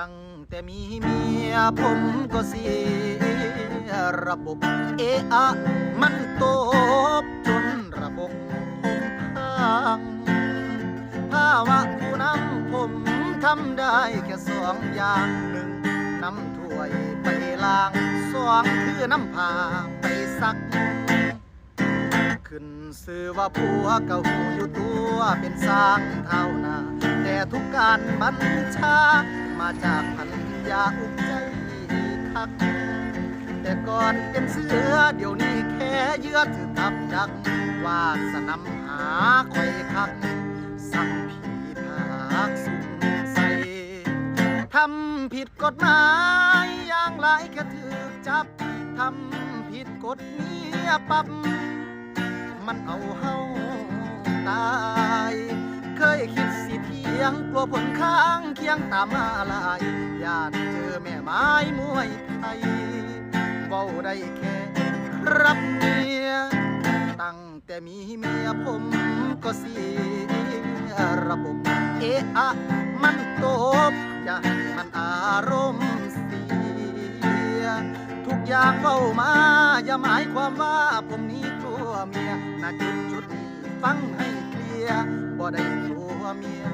ตั้งแต่มีเมียผมก็เสียระบบเอะอะมันโตบจนระบบผมพังภาวะผู้นำผมทำได้แค่สองอย่างหนึ่งนำถ้วยไปล้างสองคือน้ำผ้าไปซัก ขึ้นสื่อว่าผัวเก่าหูอยู่ตัวเป็นสร้างเท่านา ทุกการบัญชา มาจากพันยาอุกใจคัก แต่ก่อนเป็นเสือเดี๋ยวนี้แค่เยื่อถือทับจักวาสนำหาคอยคัก สั่งผีผากสุกใส่ทำผิดกฎหมายอย่างไรแค่ถือจับ ทำผิดกฎเมียปรับมันเอาเฮา ยงกลัวผลข้างเคียงตามมาลายญาติเจอแม่ไม้มวยไทยเว้าได้แค่รับเมีย ตั้งแต่มีเมียผมก็เสียระบบเอะอะมันตบอย่าให้มันอารมณ์เสีย ทุกอย่างเว้ามา อย่าหมายความว่าผมนี้ตัวเมียณจุดจุดนี้ฟังให้เคลียร์บ่ได้ตัวเมีย